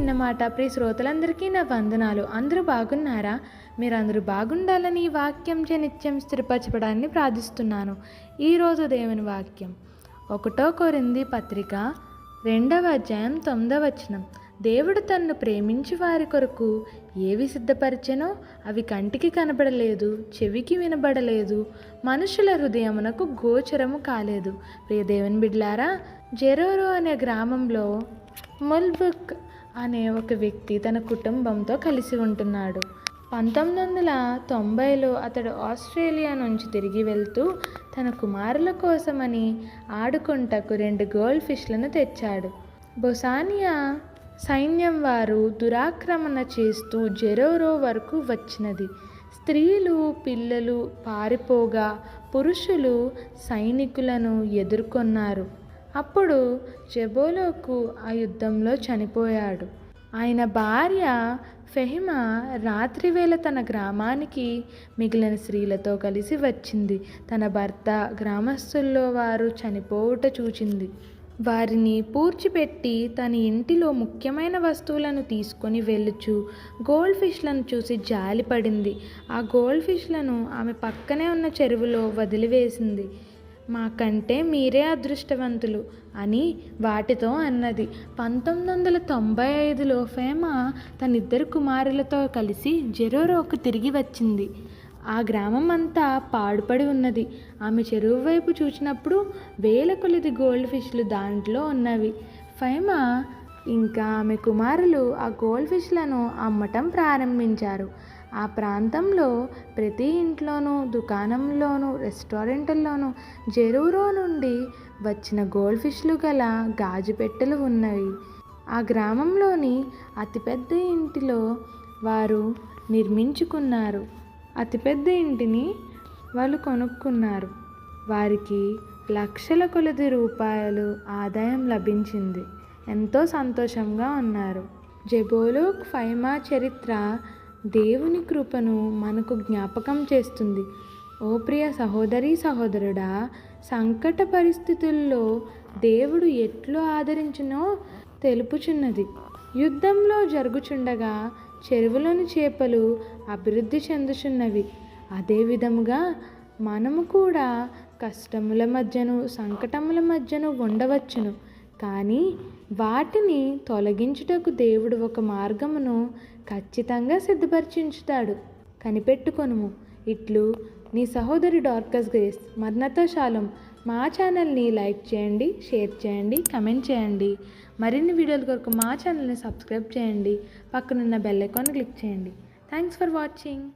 మాట. ప్రియ శ్రోతలందరికీ నా వందనాలు. అందరూ బాగున్నారా? మీరందరూ బాగుండాలని ఈ వాక్యం చే నిత్యం స్థిరపరచబడాన్ని ప్రార్థిస్తున్నాను. ఈరోజు దేవుని వాక్యం. ఒకటో కొరింది పత్రిక రెండవ అధ్యాయం తొమ్మిదవ వచనం. దేవుడు తన్ను ప్రేమించి వారి కొరకు ఏవి సిద్ధపరిచెనో అవి కంటికి కనబడలేదు చెవికి వినబడలేదు మనుషుల హృదయమునకు గోచరము కాలేదు. ప్రియ దేవుని బిడ్లారా జెరోరో అనే గ్రామంలో ముల్బుక్ అనే ఒక వ్యక్తి తన కుటుంబంతో కలిసి ఉంటున్నాడు. పంతొమ్మిది వందల తొంభైలో అతడు ఆస్ట్రేలియా నుంచి తిరిగి వెళ్తూ తన కుమారుల కోసమని ఆడుకుంటకు రెండు గోల్డ్ ఫిష్లను తెచ్చాడు. బొసానియా సైన్యం వారు దురాక్రమణ చేస్తూ జెరోరో వరకు వచ్చినది. స్త్రీలు పిల్లలు పారిపోగా పురుషులు సైనికులను ఎదుర్కొన్నారు. అప్పుడు జెబోలోకు ఆ యుద్ధంలో చనిపోయాడు. ఆయన భార్య ఫెహిమా రాత్రివేళ తన గ్రామానికి మిగిలిన స్త్రీలతో కలిసి వచ్చింది. తన భర్త గ్రామస్తుల్లో వారు చనిపోవుట చూచింది. వారిని పూడ్చిపెట్టి తన ఇంటిలో ముఖ్యమైన వస్తువులను తీసుకొని వెళ్ళుచు గోల్డ్ ఫిష్లను చూసి జాలిపడింది. ఆ గోల్డ్ ఫిష్లను ఆమె పక్కనే ఉన్న చెరువులో వదిలివేసింది. మాకంటే మీరే అదృష్టవంతులు అని వాటితో అన్నది. పంతొమ్మిది వందల తొంభై ఐదులో ఫేమ తనిద్దరు కుమారులతో కలిసి జెరోరోకు తిరిగి వచ్చింది. ఆ గ్రామం అంతా పాడుపడి ఉన్నది. ఆమె చెరువు వైపు చూసినప్పుడు వేల కొలిది గోల్డ్ ఫిష్లు దాంట్లో ఉన్నవి. ఫైమా ఇంకా ఆమె కుమారులు ఆ గోల్డ్ ఫిష్లను అమ్మటం ప్రారంభించారు. ఆ ప్రాంతంలో ప్రతి ఇంట్లోనూ దుకాణంలోనూ రెస్టారెంట్లోనూ జెరూరో నుండి వచ్చిన గోల్డ్ ఫిష్లు గల గాజు పెట్టెలు ఉన్నవి. ఆ గ్రామంలోని అతిపెద్ద ఇంటిలో వారు నిర్మించుకున్నారు. అతిపెద్ద ఇంటిని వాళ్ళు కొనుక్కున్నారు. వారికి లక్షల కొలది రూపాయలు ఆదాయం లభించింది. ఎంతో సంతోషంగా ఉన్నారు. జెబోలో ఫైమా చరిత్ర దేవుని కృపను మనకు జ్ఞాపకం చేస్తుంది. ఓ ప్రియ సహోదరి సహోదరుడా సంకట పరిస్థితుల్లో దేవుడు ఎట్లు ఆదరించునో తెలుపుచున్నది. యుద్ధంలో జరుగుచుండగా చెరువులోని చేపలు అభివృద్ధి చెందుచున్నవి. అదే విధముగా మనము కూడా కష్టముల మధ్యను సంకటముల మధ్యను ఉండవచ్చును. కానీ వాటిని తొలగించుటకు దేవుడు ఒక మార్గమును ఖచ్చితంగా సిద్ధపరిచించుతాడు. కనిపెట్టుకొనుము ఇట్లు నీ సహోదరి డార్కస్ గ్రేస్ మర్నతో శాలం మా ఛానల్ని లైక్ చేయండి షేర్ చేయండి కమెంట్ చేయండి. మరిన్ని వీడియోల కొరకు మా ఛానల్ని సబ్స్క్రైబ్ చేయండి. పక్కనున్న బెల్ ఐకాన్ క్లిక్ చేయండి. Thanks for watching.